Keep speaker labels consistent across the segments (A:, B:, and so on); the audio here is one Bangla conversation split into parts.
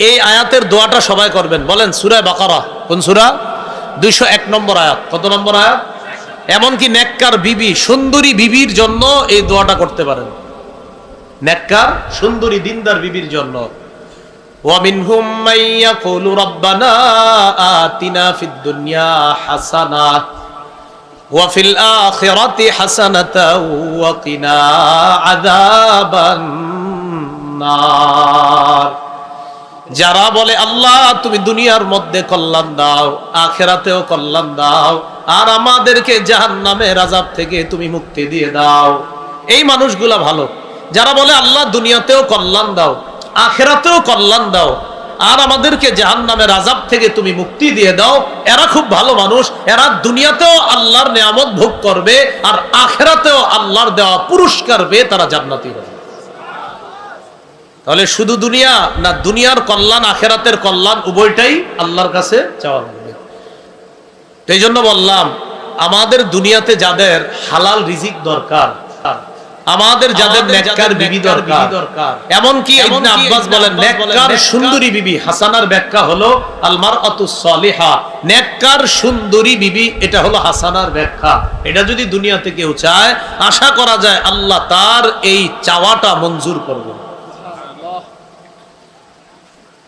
A: এই আয়াতের দোয়াটা সবাই করবেন বলেন সুরায় বাকারা কোন সুরা দুইশো এক নম্বর আয়াত কত নম্বর আয়াত এমনকি নেককার বিবি সুন্দরী বিবির জন্য এই দোয়াটা করতে পারেন নেককার সুন্দরী দিনদার বিবির জন্য ومنهم من يقول ربنا آتنا في الدنيا حسنة وفي الآخرة حسنة وقنا عذاب النار যারা বলে, আল্লাহ, তুমি দুনিয়ার মধ্যে কল্যাণ দাও, আখেরাতেও কল্যাণ দাও, আর আমাদেরকে জাহান্নামের রাজাব থেকে তুমি মুক্তি দিয়ে দাও। এই মানুষগুলা ভালো। যারা বলে, আল্লাহ, দুনিয়াতেও কল্যাণ দাও, আখেরাতেও কল্যাণ দাও, আর আমাদেরকে জাহান্নামের রাজাব থেকে তুমি মুক্তি দিয়ে দাও, এরা খুব ভালো মানুষ। এরা দুনিয়াতেও আল্লাহর নিয়ামত ভোগ করবে, আর আখেরাতেও আল্লাহর দেওয়া পুরস্কার পেয়ে তারা জান্নাতি হবে। তাহলে শুধু দুনিয়া না দুনিয়ার কল্যাণ আখেরাতের কল্যাণ উভয়টাই আল্লাহর কাছে চাওয়া লাগবে। তো এই জন্য বললাম আমাদের দুনিয়াতে যাদের হালাল রিজিক দরকার আমাদের যাদের নেককার বিবি দরকার এমনকি ইবনে আব্বাস বলেন নেককার সুন্দরী বিবি হাসানার ব্যাখ্যা হলো আলমার আতু সলিহা। নেককার সুন্দরী বিবি এটা হলো হাসানার ব্যাখ্যা। এটা যদি দুনিয়াতে কেউ চায় আশা করা যায় আল্লাহ তার এই চাওয়াটা মঞ্জুর করবেন।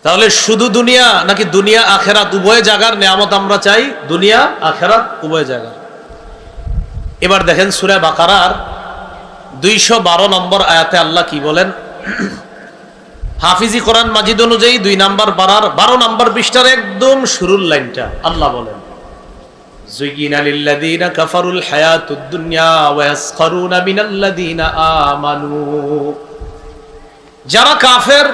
A: তাহলে শুধু দুনিয়া নাকি দুনিয়া আখেরাত উভয় জায়গার নিয়ামত আমরা চাই দুনিয়া আখেরাত উভয় জায়গার এবার দেখেন সুরা বাকারার দুইশো বারো নম্বর আয়াতে আল্লাহ কি বলেন হাফিজি কোরআন মাজিদ অনুযায়ী দুই নাম্বার বারার বারো নাম্বার পৃষ্ঠার একদম শুরুর লাইনটা আল্লাহ বলেন زين للذين كفروا الحياة الدنيا ويسخرون من الذين آمنوا যারা কাফের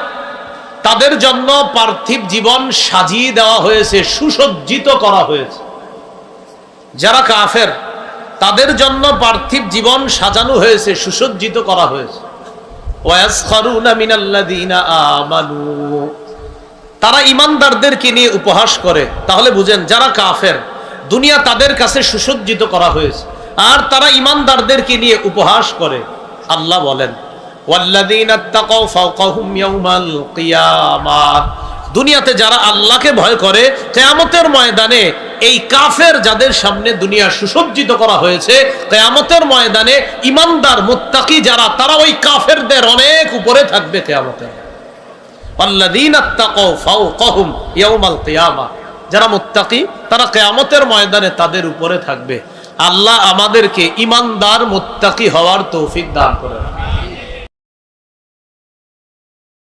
A: তাদের জন্য পার্থিব জীবন সাজিয়ে দেওয়া হয়েছে, সুসজ্জিত করা হয়েছে। যারা কাফের, তাদের জন্য পার্থিব জীবন সাজানো হয়েছে, সুসজ্জিত করা হয়েছে। তারা ইমানদারদেরকে নিয়ে উপহাস করে। তাহলে বুঝেন, যারা কাফের, দুনিয়া তাদের কাছে সুসজ্জিত করা হয়েছে। আর তারা ইমানদারদেরকে নিয়ে উপহাস করে। আল্লাহ বলেন দুনিয়াতে যারা আল্লাহকে ভয় করে, কেয়ামতের ময়দানে এই কাফের যাদের সামনে দুনিয়া সুসজ্জিত করা হয়েছে, কেয়ামতের ময়দানে ইমানদার মুত্তাকি যারা, তারা ওই কাফেরদের অনেক উপরে থাকবে কেয়ামতের যারা মুত্তাকি, তারা কেয়ামতের ময়দানে তাদের উপরে থাকবে। আল্লাহ আমাদেরকে ইমানদার মুত্তাকি হওয়ার তৌফিক দান করেন।